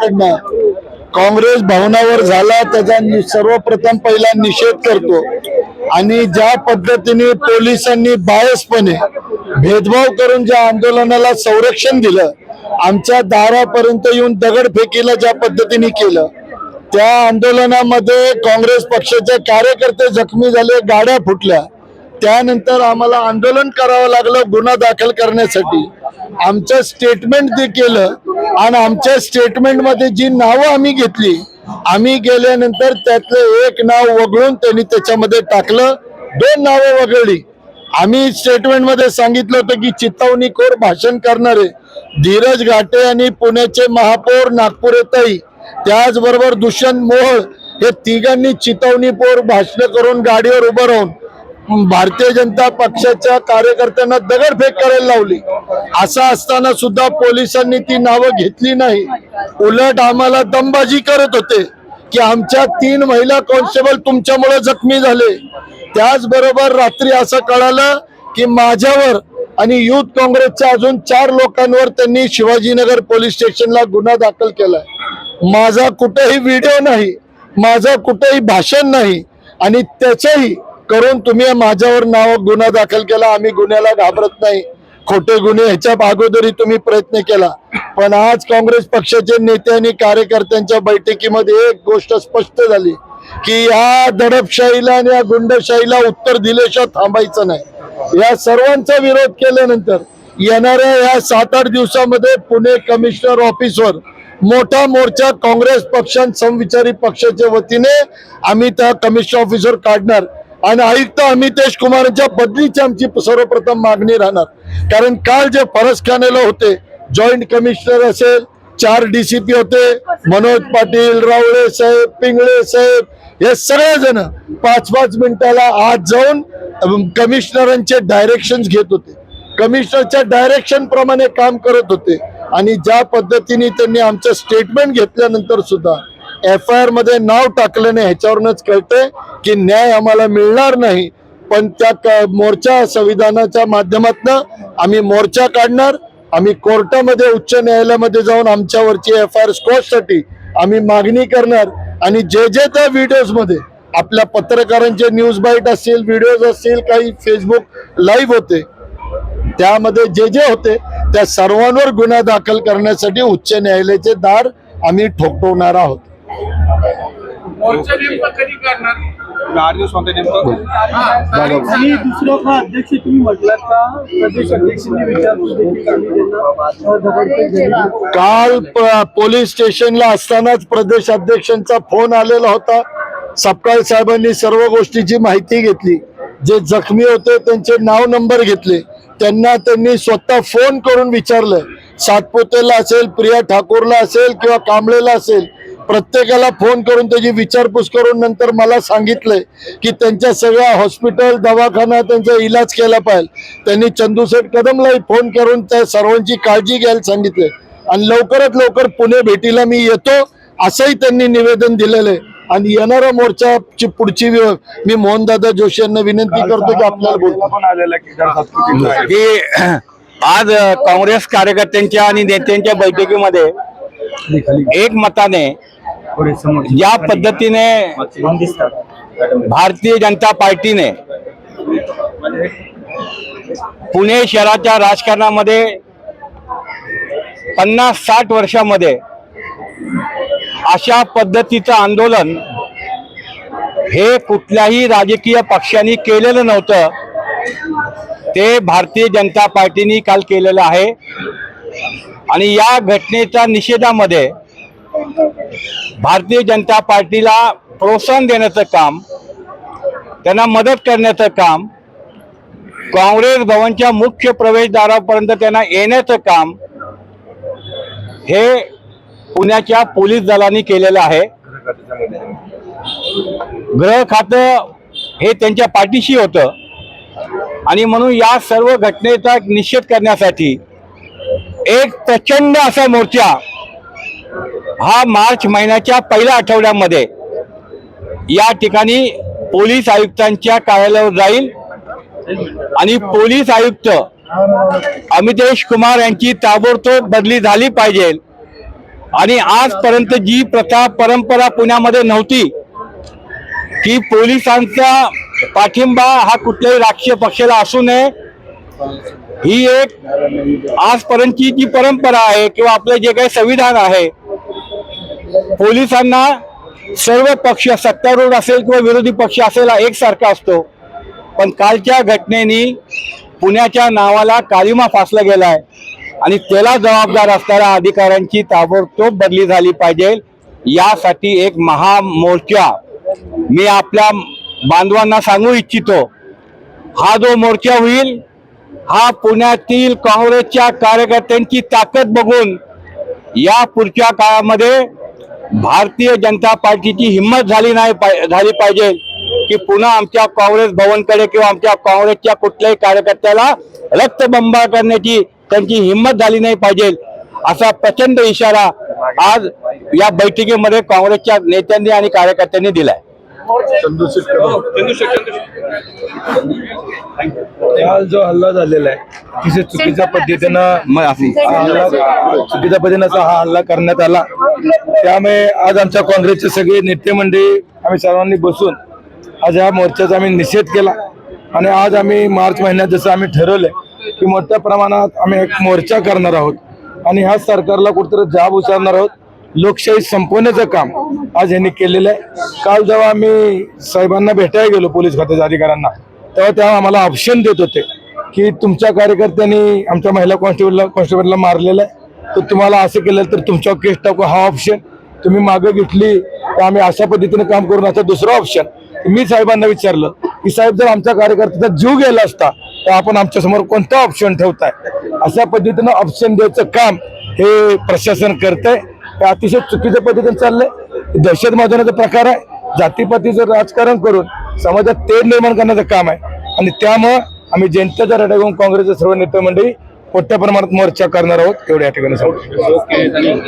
पक्षाकडनं काँग्रेस भवनावर झाला त्याचा नि- सर्वप्रथम पहिला निषेध करतो. आणि ज्या पद्धतीने पोलिसांनी बायसपणे भेदभाव करून ज्या आंदोलनाला संरक्षण दिलं आमच्या दारापर्यंत येऊन दगडफेकीला ज्या पद्धतीने केलं त्या आंदोलनामध्ये काँग्रेस पक्षाचे कार्यकर्ते जखमी झाले गाड्या फुटल्या. त्यानंतर आम्हाला आंदोलन करावं लागलं गुन्हा दाखल करण्यासाठी. आमचं स्टेटमेंट ते केलं आणि आमच्या स्टेटमेंटमध्ये जी नावं आम्ही घेतली आम्ही गेल्यानंतर त्यातलं एक नाव वगळून त्यांनी त्याच्यामध्ये टाकलं. दोन नावं वगळली. आम्ही स्टेटमेंटमध्ये सांगितलं होतं की चित्तावणीखोर भाषण करणारे धीरज घाटे आणि पुण्याचे महापौर नागपूर येताई त्याचबरोबर दुष्यंत मोहळ हे तिघांनी चितवणीपोर भाषण करून गाडीवर उभं राहून भारतीय जनता पक्षाच्या कार्यकर्त्यांना दगडफेक करायला लावली. असं असताना सुद्धा पोलिसांनी ती नावं घेतली नाही. उलट आम्हाला दमबाजी करत होते की आमच्या तीन महिला कॉन्स्टेबल तुमच्यामुळे जखमी झाले. त्याचबरोबर रात्री असं कळालं की माझ्यावर आणि युथ काँग्रेसच्या अजून चार लोकांवर त्यांनी शिवाजीनगर पोलीस स्टेशनला गुन्हा दाखल केलाय. माझा कुठेही व्हिडिओ नाही माझं कुठेही भाषण नाही आणि त्याचंही करून तुम्ही माझ्यावर नाव गुन्हा दाखल केला. आम्ही गुन्ह्याला घाबरत नाही. खोटे गुन्हे ह्याच्या अगोदरी तुम्ही प्रयत्न केला. पण आज काँग्रेस पक्षाचे नेते आणि कार्यकर्त्यांच्या बैठकीमध्ये एक गोष्ट स्पष्ट झाली की या दडपशाहीला आणि या गुंडशाहीला उत्तर दिल्याशिवाय थांबायचं नाही. या सर्वांचा विरोध केल्यानंतर येणाऱ्या या सात आठ दिवसामध्ये पुणे कमिशनर ऑफिसवर मोठा मोर्चा काँग्रेस पक्षांत समविचारी पक्षाच्या वतीने आम्ही त्या कमिशनर ऑफिसवर काढणार. आणि आयुक्त अमितेश कुमारांच्या बदलीची आमची सर्वप्रथम मागणी राहणार. कारण काल जे फरसखानेला होते जॉईंट कमिशनर असेल चार डीसीपी होते मनोज पाटील रावळे साहेब पिंगळे साहेब हे सगळेजण पाच पाच मिनिटाला आज जाऊन कमिशनरांचे डायरेक्शन घेत होते. कमिशनरच्या डायरेक्शन प्रमाणे काम करत होते. आणि ज्या पद्धतीने त्यांनी आमचं स्टेटमेंट घेतल्यानंतर सुद्धा एफ आय आरमध्ये नाव टाकलं नाही ह्याच्यावरूनच कळतंय की न्याय आम्हाला मिळणार नाही. पण त्या क- मोर्चा संविधानाच्या माध्यमातून आम्ही मोर्चा काढणार आम्ही कोर्टामध्ये उच्च न्यायालयामध्ये जाऊन आमच्यावरची एफ आय आर स्कॉचसाठी आम्ही मागणी करणार आणि जे जे त्या व्हिडिओजमध्ये आपल्या पत्रकारांचे न्यूज बाईट असतील व्हिडिओज असतील काही फेसबुक लाईव्ह होते त्यामध्ये जे जे होते त्या सर्वांवर गुन्हा दाखल करण्यासाठी उच्च न्यायालयाचे दार आम्ही ठोकवणार आहोत. मोर्चा नेमका कधी करणार? आठ दिवस होते नेमकं. हा, तारीख सांगा. आणि दुसरं का अध्यक्ष तुम्ही म्हटलात का? प्रदेश अध्यक्षांनी विचारपूस देखील केली त्यांना दगडफेक झाली. काल प- पोलीस स्टेशनला असतानाच प्रदेश अध्यक्षांचा फोन आलेला होता. सपकाळ साहेबांनी सर्व गोष्टीची माहिती घेतली. जे जखमी होते त्यांचे नाव नंबर घेतले. त्यांना त्यांनी स्वतः फोन करून विचारलं. सातपुतेला असेल प्रिया ठाकूरला असेल किंवा कांबळेला असेल प्रत्येकाला फोन करून त्याची विचारपूस करून नंतर मला सांगितलंय की त्यांच्या सगळ्या हॉस्पिटल दवाखाना त्यांचा इलाज केला पाहिजे. त्यांनी चंदूशेठ कदमलाही फोन करून त्या सर्वांची काळजी घ्यायला सांगितले. आणि लवकरात लवकर पुणे भेटीला मी येतो असंही त्यांनी निवेदन दिलेलं आहे. आणि येणाऱ्या मोर्चाची पुढची वि- मी मोहनदादा जोशी यांना विनंती करतो की आपल्याला की आज काँग्रेस कार्यकर्त्यांच्या आणि नेत्यांच्या बैठकीमध्ये एक मताने ज्या पद्धतीने भारतीय जनता पार्टीने पुणे शहराच्या राजकारणामध्ये पन्नास साठ वर्षामध्ये अशा पद्धतीचं आंदोलन हे कुठल्याही राजकीय पक्षांनी केलेलं नव्हतं. ते भारतीय जनता पार्टीने काल केलेलं आहे. आणि या घटनेच्या निषेधामध्ये भारतीय जनता पार्टीला प्रोत्साहन देण्याचं काम त्यांना मदत करण्याचं काम काँग्रेस भवनच्या मुख्य प्रवेशद्वारापर्यंत त्यांना येण्याचं काम हे पुण्याच्या पोलीस दलांनी केलेलं आहे. ग्रह खातं हे त्यांच्या पाठीशी होतं. आणि म्हणून या सर्व घटनेचा निश्चित निषेध करण्यासाठी एक प्रचंड असा मोर्चा हा मार्च महिन्याच्या पहिल्या आठवड्यामध्ये या ठिकाणी पोलीस आयुक्तांच्या कार्यालयावर जाईल. आणि पोलीस आयुक्त अमितेश कुमार यांची ताबडतोब बदली झाली पाहिजे. आणि आजपर्यंत जी प्रथा परंपरा पुण्यामध्ये नव्हती की पोलिसांचा पाठिंबा हा कुठल्याही राजकीय पक्षाला असू नये ही एक आजपर्यंतची जी परंपरा आहे किंवा आपलं जे काही संविधान आहे पोलिसांना सर्व पक्ष सत्तारूढ असेल किंवा विरोधी पक्ष असेल हा एकसारखा असतो. पण कालच्या घटनेनी पुण्याच्या नावाला कालिमा फासला गेलाय. आणि त्याला जबाबदार असणाऱ्या अधिकाऱ्यांची ताबडतोब बदली झाली पाहिजे. यासाठी एक महामोर्चा मी आपल्या बांधवांना सांगू इच्छितो. हा जो मोर्चा होईल हा पुण्यातील काँग्रेसच्या कार्यकर्त्यांची ताकद बघून या पुढच्या काळामध्ये भारतीय जनता पार्टीची हिंमत झाली नाही पाय- झाली पाहिजे की पुन्हा आमच्या काँग्रेस भवनकडे किंवा आमच्या काँग्रेसच्या कुठल्याही कार्यकर्त्याला रक्तबंबाळ करण्याची त्यांची हिंमत झाली नाही पाहिजे. असा प्रचंड इशारा आज या बैठकीमध्ये काँग्रेसच्या नेत्यांनी आणि कार्यकर्त्यांनी दिलाय. चंदू शेट्टी काल जो हल्ला झालेला आहे अतिशय चुकीच्या पद्धतीनं चुकीच्या पद्धतीनं हा हल्ला करण्यात आला. त्यामुळे आज आमच्या काँग्रेसचे सगळे नेते मंडळी आम्ही सर्वांनी बसून आज या मोर्चाचा आम्ही निषेध केला. आणि आज आम्ही मार्च महिन्यात जसं आम्ही ठरवलंय की मोठ्या प्रमाणात आम्ही एक मोर्चा करणार आहोत. आणि ह्या सरकारला कुठेतरी जाब उचारणार आहोत. लोकशाही संपवण्याचं काम आज यांनी केलेलं आहे. काल जेव्हा आम्ही साहेबांना भेटायला गेलो पोलीस खात्याच्या अधिकाऱ्यांना तेव्हा तेव्हा आम्हाला ऑप्शन देत होते. की तुमच्या कार्यकर्त्यांनी आमच्या महिला कॉन्स्टेबलला कॉन्स्टेबलला मारलेलं आहे. तर तुम्हाला असं केलं तर तुमच्यावर केस टाकू हा ऑप्शन तुम्ही मागं घेतली तर आम्ही अशा पद्धतीने काम करून आता दुसरं ऑप्शन मी साहेबांना विचारलं की साहेब जर आमच्या कार्यकर्त्याचा जीव गेला असता तर आपण आमच्यासमोर कोणता ऑप्शन ठेवताय? अशा पद्धतीनं ऑप्शन द्यायचं काम हे प्रशासन करतंय. हे अतिशय चुकीच्या पद्धतीने चाललंय. दहशत माजवण्याचा प्रकार आहे. जातीपातीचं राजकारण करून समाजात तेढ निर्माण करण्याचं काम आहे. आणि त्यामुळं आम्ही जनतेच्या रडा घेऊन काँग्रेसचे सर्व नेते मंडळी मोठ्या प्रमाणात मोर्चा करणार आहोत एवढ्या ठिकाणी सांगतो.